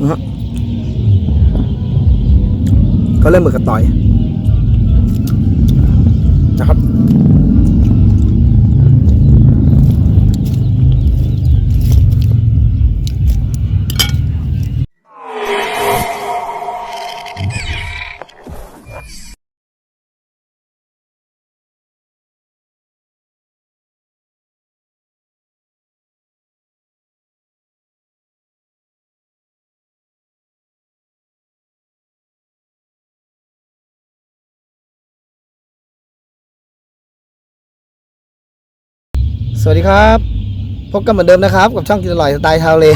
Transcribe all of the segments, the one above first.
นะฮะเขาเล่มมือกับต่อยนะครับ วัสดีครับ พบกันเหมือนเดิมนะครับ กับช่องกินอร่อยสไตล์ชาวเล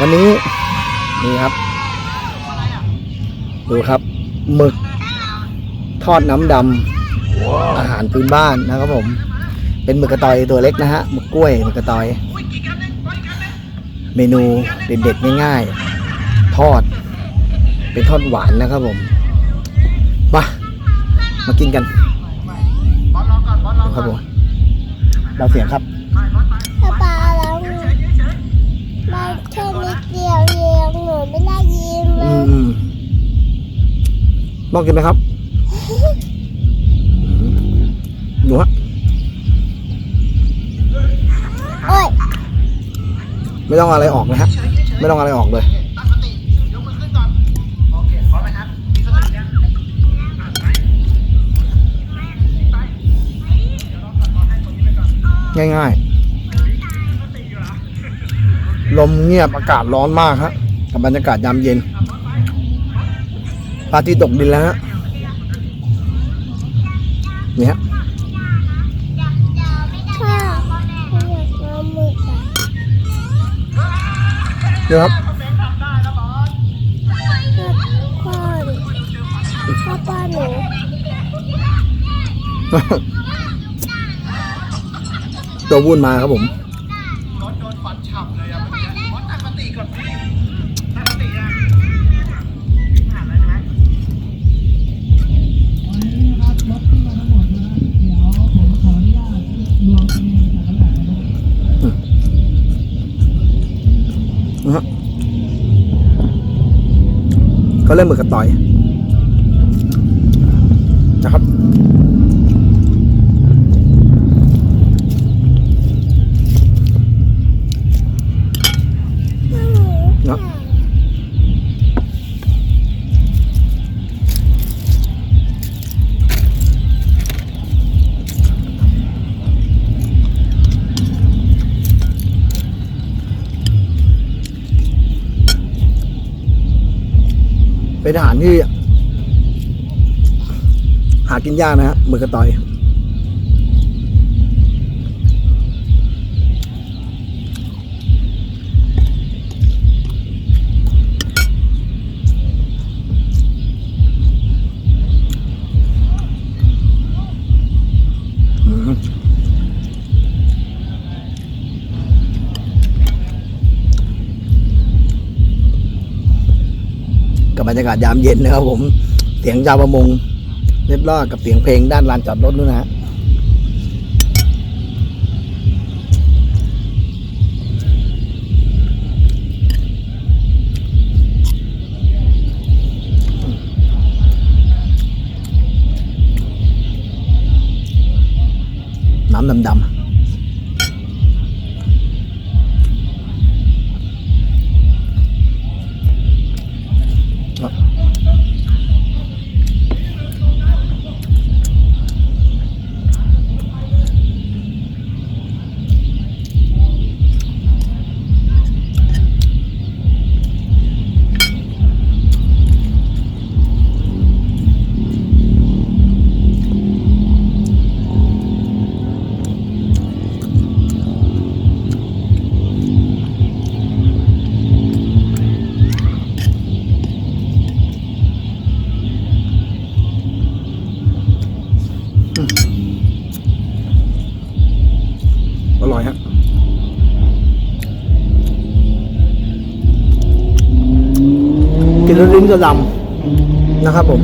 วันนี้ นี่ครับ ดูครับหมึก ทอดน้ำดำอาหารพื้นบ้านนะครับผม เป็นหมึกกระตอยตัวเล็กนะฮะหมึกกล้วยหมึกกระตอย เมนูเด็ดๆง่ายๆ ทอด เป็นทอดหวานนะครับผมมามากินกันครับผม เราเสียงครับป๊าป๊าแล้วมันแค่นิดเดียวเองหนูไม่ได้ยินเลอืยมอืมลองกินไหมครับดูฮะโอ้ยไม่ต้องเอาอะไรออกนะฮะ ไม่ต้องเอาอะไรออกเลย ง่าย ๆ ลมเงียบอากาศร้อนมากฮะกับบรรยากาศยามเย็นพระอาทิตย์ตกดินแล้วฮะนี่ฮะพ่ออยากเอาหมึกอะนี่ครับพ่อพ่อป้าหนู ตัววุ่นมาครับผมนะฮะเขาเล่นมือกระต่อยนะครับ เป็นอาหารที่ หากินยากนะฮะมือกระต่อย กับบรรยากาศยามเย็นนะครับ ผมเสียงชาวประมงเล็ดลอดกับเสียงเพลงด้านลานจอดรถนู่นนะฮะน้ำดำๆ ฮะกินแล้วลิ้นจะดำนะครับผม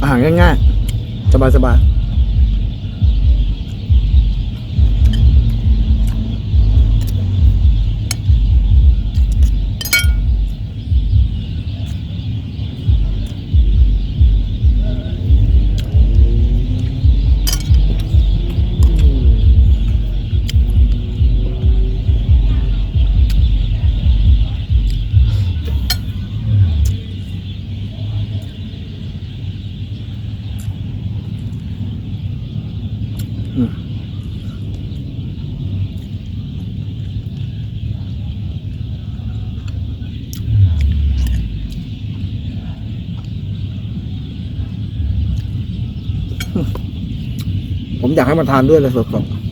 อาหารง่ายๆ สบายๆ มอยากให้มาทานด้วยเลยสดๆ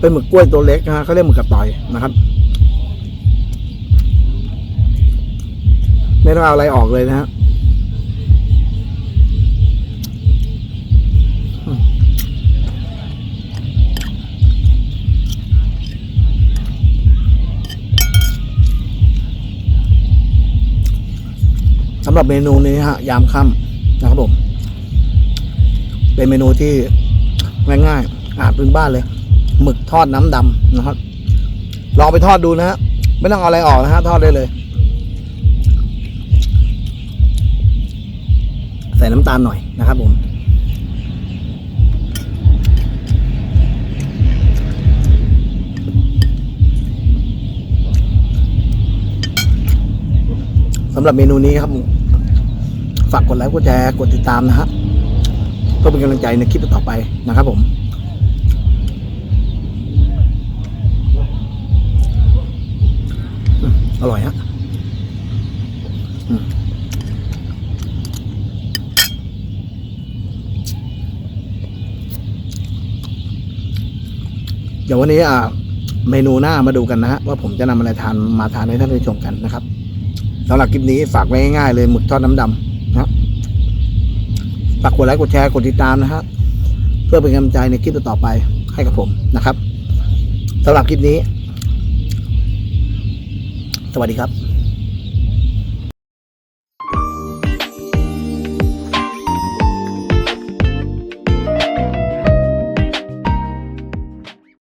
เป็นหมึกกล้วยตัวเล็กนะฮะเขาเรียกหมึกกระต่อยนะครับ ไม่ต้องเอาอะไรออกเลยนะฮะ หรับเมนูนี้ฮะยามค่ำนะครับผมเป็นเมนูที่ง่ายๆอาหารพื้นบ้านเลยหมึกทอดน้ำดำนะครับลองไปทอดดูนะฮะไม่ต้องเอาอะไรออกนะฮะทอดได้เลย ใส่น้ำตาลหน่อยนะครับผมสำหรับเมนูนี้ครับ ฝากกดไลค์กดแชร์กดติดตามนะฮะเพื่อเป็นกำลังใจในคลิปต่อไปนะครับผมอร่อยฮะเดี๋ยววันนี้อ่าเมนูหน้ามาดูกันนะฮะว่าผมจะนำอะไรทานมาทานให้ท่านได้ชมกันนะครับสำหรับคลิปนี้ฝากไว้ง่ายๆเลยหมึกทอดน้ำดำ นะฝากกดไลค์กดแชร์กดติดตามนะฮะเพื่อเป็นกำลังใจในคลิปต่อไปให้กับผมนะครับสำหรับคลิปนี้ สวัสดีครับ